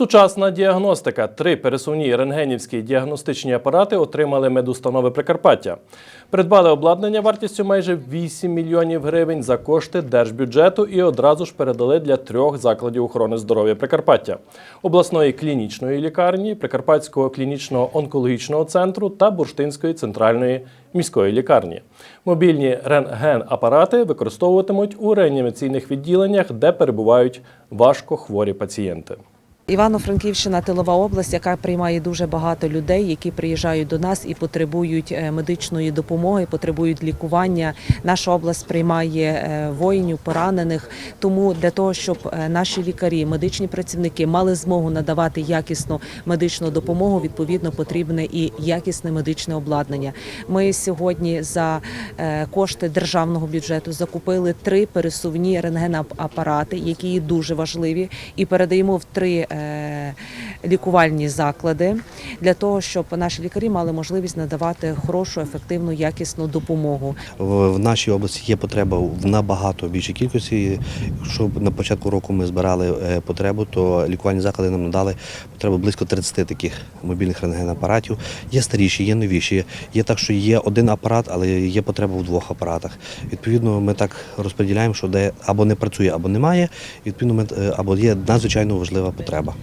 Сучасна діагностика. Три пересувні рентгенівські діагностичні апарати отримали медустанови Прикарпаття. Придбали обладнання вартістю майже 8 мільйонів гривень за кошти держбюджету і одразу ж передали для трьох закладів охорони здоров'я Прикарпаття: обласної клінічної лікарні, Прикарпатського клінічного онкологічного центру та Бурштинської центральної міської лікарні. Мобільні рентген-апарати використовуватимуть у реанімаційних відділеннях, де перебувають важкохворі пацієнти. Івано-Франківщина тилова область, яка приймає дуже багато людей, які приїжджають до нас і потребують е, медичної допомоги, потребують лікування. Наша область приймає е, воїнів, поранених. Тому для того, щоб е, наші лікарі, медичні працівники мали змогу надавати якісну медичну допомогу, відповідно потрібне і якісне медичне обладнання. Ми сьогодні за кошти державного бюджету закупили три пересувні рентгенапарати, які дуже важливі, і передаємо в три лікувальні заклади для того, щоб наші лікарі мали можливість надавати хорошу, ефективну, якісну допомогу. В нашій області є потреба в набагато більшій кількості. Якщо на початку року ми збирали е, потребу, то лікувальні заклади нам надали потребу близько 30 таких мобільних рентген-апаратів. Є старіші, є новіші. Є так, що є один апарат, але є потреба в двох апаратах. Відповідно, ми так розподіляємо, що де або не працює, або немає. Відповідно, е, або є надзвичайно важлива потреба.